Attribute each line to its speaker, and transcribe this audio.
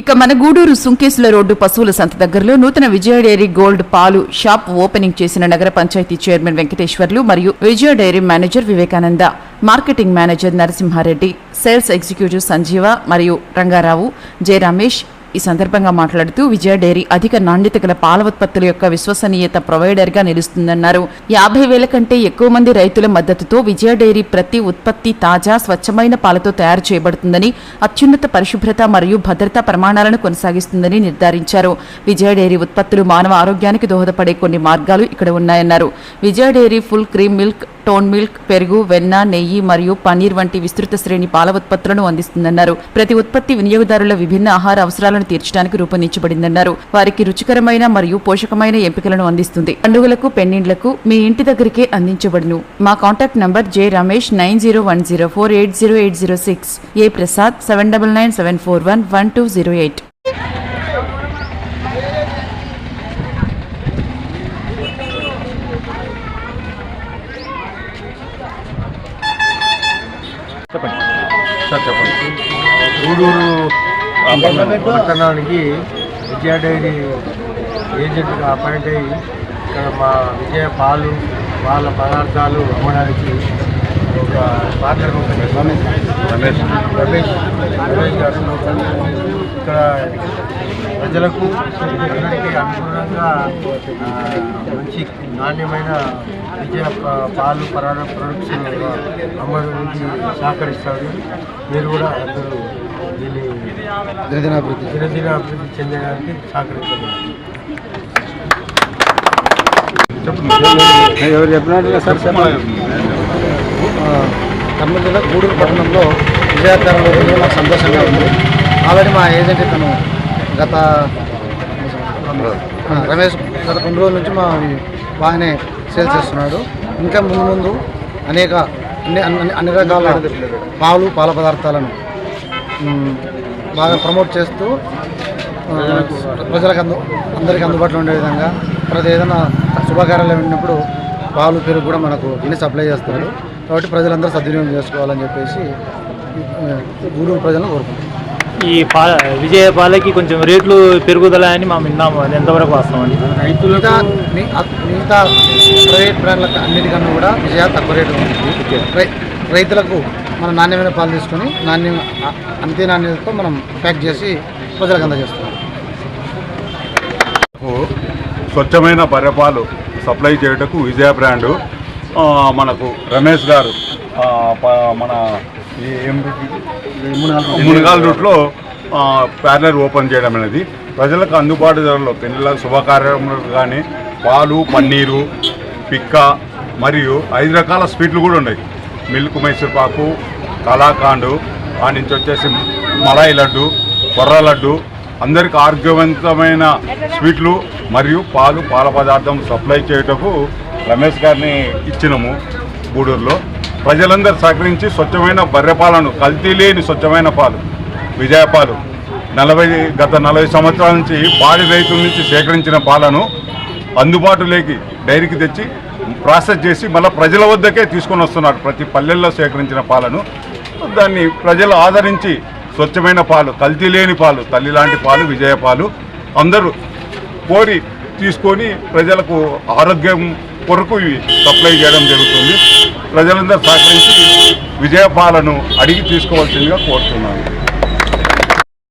Speaker 1: ఇక మన గూడూరు సుంకేసుల రోడ్డు పశువుల సంత దగ్గరలో నూతన విజయ డైరీ గోల్డ్ పాలు షాప్ ఓపెనింగ్ చేసిన నగర పంచాయతీ చైర్మన్ వెంకటేశ్వర్లు మరియు Vijaya dairy manager Vivekananda marketing manager Narasimha Reddy sales executive Sanjeeva మరియు రంగారావు జె రమేష్ ఈ సందర్భంగా మాట్లాడుతూ విజయ డైరీ అధిక నాణ్యత గల పాల ఉత్పత్తుల యొక్క విశ్వసనీయత ప్రొవైడర్గా నిలుస్తుందన్నారు. యాభై వేల కంటే ఎక్కువ మంది రైతుల మద్దతుతో విజయ డైరీ ప్రతి ఉత్పత్తి తాజా స్వచ్ఛమైన పాలతో తయారు చేయబడుతుందని అత్యున్నత పరిశుభ్రత మరియు భద్రతా ప్రమాణాలను కొనసాగిస్తుందని నిర్ధారించారు. విజయ డైరీ ఉత్పత్తులు మానవ ఆరోగ్యానికి దోహదపడే కొన్ని మార్గాలు ఇక్కడ ఉన్నాయన్నారు. Vijaya dairy full cream milk tone milk పెరుగు వెన్న నెయ్యి మరియు పన్నీర్ వంటి విస్తృత శ్రేణి పాల ఉత్పత్తులను అందిస్తుందన్నారు. ప్రతి ఉత్పత్తి వినియోగదారుల విభిన్న ఆహార అవసరాలను తీర్చడానికి రూపొందించబడిందన్నారు. వారికి రుచికరమైన మరియు పోషకమైన ఎంపికలను అందిస్తుంది. పండుగలకు పెన్నిండ్లకు మీ ఇంటి దగ్గరికే అందించబడును. మా contact number J Ramesh nine zero one zero four eight zero eight zero six. A Prasad seven double nine seven four one one two zero eight.
Speaker 2: చెప్పండి.
Speaker 3: సార్ చెప్పండి. గూడూరు పట్టణానికి విజయ డైరీ ఏజెంట్గా అపాయింట్ అయ్యి ఇక్కడ మా విజయ పాలు పాల పదార్థాలు అమ్మడానికి ఒక
Speaker 2: రమేష్
Speaker 3: రమేష్ రమేష్ గారు ఇక్కడ ప్రజలకు అందరికీ అనుగుణంగా మంచి నాణ్యమైన విజయ పాలు పరాడ ప్రొడక్ట్స్ అమ్మడానికి సహకరిస్తారు. మీరు కూడా అందరూ దీన్ని
Speaker 2: దినదినాభివృద్ధి
Speaker 3: దినదిన అభివృద్ధి చెందడానికి సహకరించండి.
Speaker 2: ఎవరు చెప్పినట్టుగా సార్
Speaker 4: కర్నూలు జిల్లా గూడూరు పట్టణంలో విజయకరంలో నాకు సంతోషంగా ఉంది. ఆల్రెడీ మా ఏజెంట్ ఇతను గత రమేష్ గత కొన్ని రోజుల నుంచి మా బాగానే సేల్ చేస్తున్నాడు. ఇంకా ముందు ముందు అనేక అన్ని అన్ని అన్ని రకాల పాలు పాల పదార్థాలను బాగా ప్రమోట్ చేస్తూ ప్రజలకు అందు అందరికీ అందుబాటులో ఉండే విధంగా ప్రతి ఏదైనా శుభకార్యాలు ఉన్నప్పుడు పాలు పెరుగు కూడా మనకు ఇన్ని సప్లై చేస్తారు కాబట్టి ప్రజలందరూ సద్వినియోగం చేసుకోవాలని చెప్పేసి గూడూరు ప్రజలను కోరుకుంటున్నాం.
Speaker 5: ఈ పా విజయ పాలకి కొంచెం రేట్లు పెరుగుదల అని మేము విన్నాము. అది ఎంతవరకు వాస్తవం
Speaker 4: అ- మిగతా ప్రైవేట్ బ్రాండ్లకు అన్నిటికన్నా కూడా విజయ తక్కువ రేటు రైతులకు మనం నాణ్యమైన పాలు తీసుకొని నాణ్యం అంతే నాణ్యతతో మనం ప్యాక్ చేసి ప్రజలకు అందజేస్తున్నాం.
Speaker 6: స్వచ్ఛమైన బర్రెపాలు సప్లై చేయుటకు విజయ బ్రాండు మనకు రమేష్ గారు మన మునగాల్ రూట్లో ప్యార్లర్ ఓపెన్ చేయడం అనేది ప్రజలకు అందుబాటు ధరలో పెళ్ళిళ్ళ శుభకార్యములకు కానీ పాలు పన్నీరు పిక్క మరియు ఐదు రకాల స్వీట్లు కూడా ఉన్నాయి. మిల్క్ మైసూర్ పాకు కలాకాండు ఆ నుంచి వచ్చేసి మలాయి లడ్డు కొర్ర లడ్డు అందరికి ఆరోగ్యవంతమైన స్వీట్లు మరియు పాలు పాల పదార్థం సప్లై చేయుటకు రమేష్ గారిని ఇచ్చినాము గూడూరులో. ప్రజలందరూ సహకరించి స్వచ్ఛమైన బర్రె పాలను కల్తీ లేని స్వచ్ఛమైన పాలు విజయపాలు నలభై గత నలభై సంవత్సరాల నుంచి పాడి రైతుల నుంచి సేకరించిన పాలను అందుబాటులోకి డైరీకి తెచ్చి ప్రాసెస్ చేసి మళ్ళీ ప్రజల వద్దకే తీసుకొని వస్తున్నారు. ప్రతి పల్లెల్లో సేకరించిన పాలను. దాన్ని ప్రజలు ఆదరించి స్వచ్ఛమైన పాలు కల్తీ లేని పాలు తల్లి లాంటి పాలు విజయ పాలు అందరూ కోరి తీసుకొని ప్రజలకు ఆరోగ్యం కొరకు ఇవి సప్లై చేయడం జరుగుతుంది. ప్రజలందరూ సహకరించి విజయపాలను అడిగి తీసుకోవాల్సిందిగా కోరుతున్నాను.